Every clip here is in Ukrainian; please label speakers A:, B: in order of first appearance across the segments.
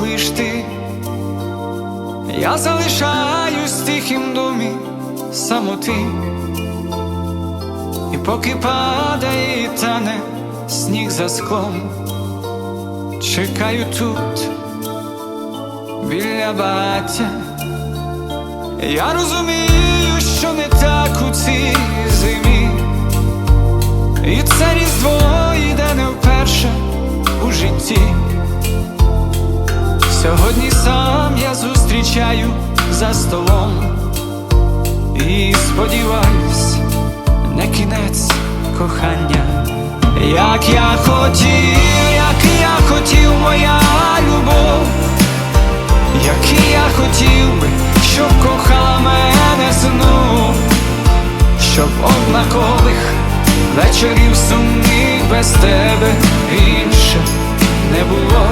A: даруєш ти, я залишаюсь в тихім домі самоти, і поки падає і тане сніг за склом, чекаю тут біля багаття. Я розумію, що не так у цій зимі, і це різдво за столом. І сподіваюсь, не кінець кохання, як я хотів, як я хотів, моя любов, як я хотів би, щоб кохала мене знов, щоб однакових вечорів сумних без тебе більше не було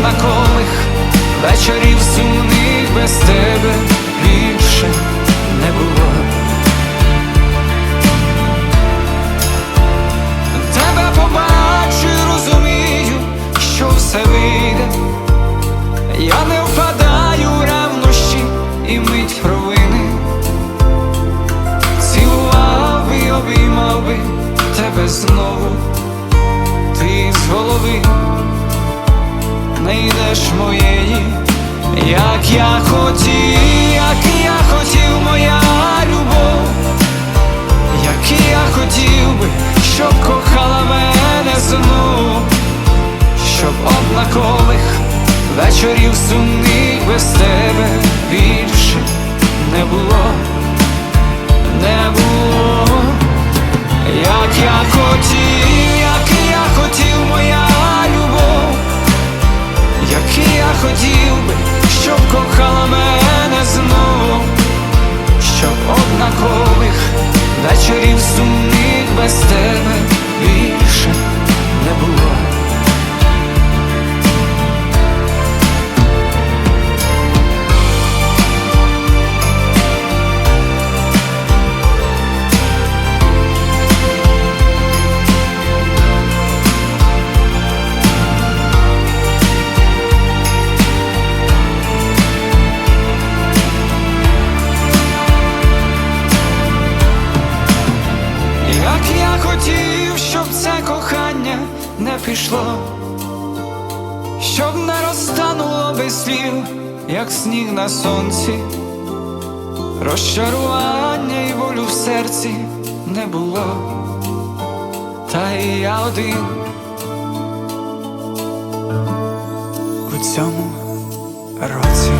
A: однакових вечорів сумних без тебе більше не було. Тебе побачу і розумію, що все вийде. Я не впадаю в ревнощі і мить провини. Цілував би, обіймав би тебе знову, ти з голови не моєї, як я хотів, як я хотів, моя любов, як я хотів би, щоб кохала мене знов, щоб однакових вечорів сумних без тебе більше не було, не було, як я хотів, хотів би, щоб кохала мене знов, щоб однакових вечорів сумних не пішло, щоб не розтануло без слів, як сніг на сонці, розчарування і болю в серці не було, та і я один у цьому році.